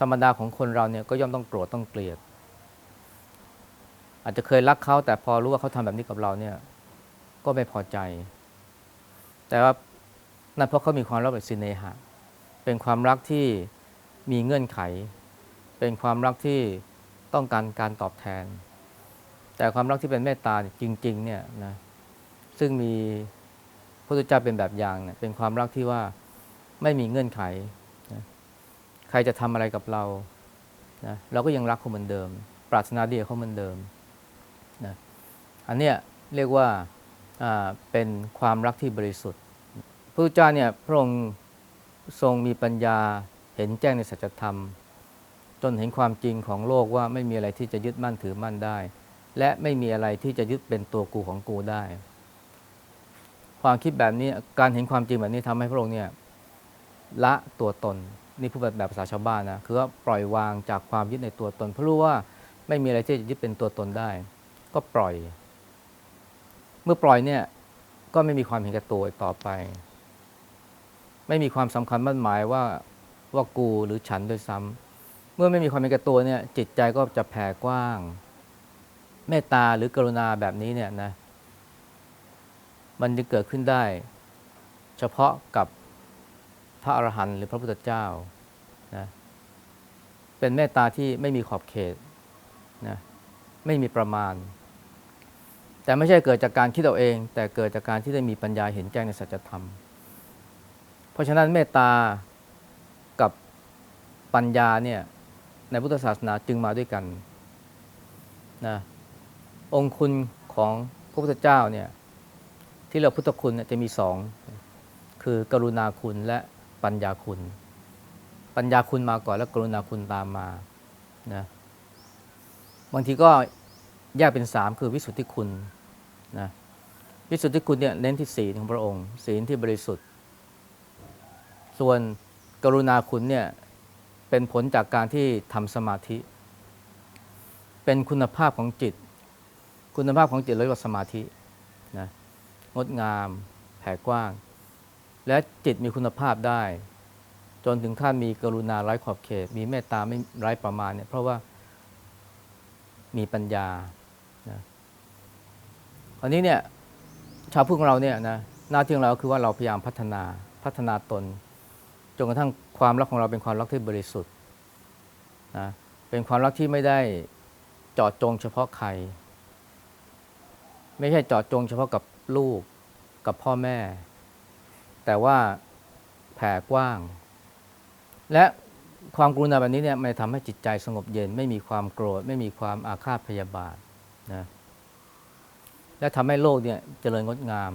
ธรรมดาของคนเราเนี่ยก็ย่อมต้องโกรธต้องเกลียด อาจจะเคยรักเขาแต่พอรู้ว่าเขาทำแบบนี้กับเราเนี่ย ก็ไม่พอใจ แต่ว่านั่นเพราะเขามีความรักแบบสินเนหะ เป็นความรักที่มีเงื่อนไข เป็นความรักที่ต้องการการตอบแทน แต่ความรักที่เป็นเมตตาจริง ๆ เนี่ยนะซึ่งมีพระพุทธเจ้าเป็นแบบอย่างเนี่ยเป็นความรักที่ว่าไม่มีเงื่อนไข รจะทำอะไรกับเรานะเราก็ยังรักเขาเหมือนเดิม ปรารถนาดีเขาเหมือนเดิมนะอันเนี้ยเรียกว่าเป็นความรักที่บริสุทธิ์พระเจ้าเนี่ยพระองค์ทรงมีปัญญาเห็นแจ้งในสัจธรรม จนเห็นความจริงของโลกว่าไม่มีอะไรที่จะยึดมั่นถือมั่นได้ และไม่มีอะไรที่จะยึดเป็นตัวกูของกูได้ ความคิดแบบนี้การเห็นความจริงแบบนี้ทำให้พระองค์เนี่ยละตัวตน นี่พูดแบบภาษาชาวบ้านนะคือว่าปล่อยวางจากความยึดในตัวตน เพราะรู้ว่าไม่มีอะไรที่จะยึดเป็นตัวตนได้ ก็ปล่อย เมื่อปล่อยเนี่ยก็ไม่มีความเห็นแก่ตัวอีกต่อไป ไม่มีความสำคัญมั่นหมายว่าว่ากูหรือฉันด้วยซ้ำเมื่อไม่มีความเห็นแก่ตัวเนี่ย จิตใจก็จะแผ่กว้างเมตตาหรือกรุณาแบบนี้เนี่ยนะ มันจะเกิดขึ้นได้ เฉพาะกับ พระอรหันต์หรือพระพุทธเจ้านะเป็นเมตตาที่ไม่มีขอบเขตนะไม่มีประมาณ แต่ไม่ใช่เกิดจากการคิดเอาเอง แต่เกิดจากการที่ได้มีปัญญาเห็นแจ้งในสัจธรรม เพราะฉะนั้นเมตตากับปัญญาเนี่ยในพุทธศาสนาจึงมาด้วยกันนะองคุณของพระพุทธเจ้าเนี่ยที่เราพุทธคุณจะมีสองคือกรุณาคุณและ ปัญญาคุณ ปัญญาคุณมาก่อนแล้วกรุณาคุณตามมานะบางทีก็แยกเป็นสามคือวิสุทธิคุณนะวิสุทธิคุณเนี่ยเน้นที่ศีลของพระองค์ ศีลที่บริสุทธิ์ ส่วนกรุณาคุณเนี่ยเป็นผลจากการที่ทำสมาธิ เป็นคุณภาพของจิต คุณภาพของจิตเรียกว่าสมาธินะงดงามแผ่กว้าง และจิตมีคุณภาพได้ จนถึงขั้นมีกรุณาไร้ขอบเขต มีเมตตาไม่ไร้ประมาณเนี่ยเพราะว่ามีปัญญานะอันนี้เนี่ยชาวพุทธของเราเนี่ยนะหน้าที่ของเราคือว่าเราพยายามพัฒนาพัฒนาตนจนกระทั่งความรักของเราเป็นความรักที่บริสุทธิ์นะเป็นความรักที่ไม่ได้เจาะจงเฉพาะใคร ไม่ใช่เจาะจงเฉพาะกับลูกกับพ่อแม่ แต่ว่าแผ่กว้าง และความกรุณาแบบนี้เนี่ยมันทำให้จิตใจสงบเย็น ไม่มีความโกรธ ไม่มีความอาฆาตพยาบาทนะและทำให้โลกเนี่ยเจริญงดงาม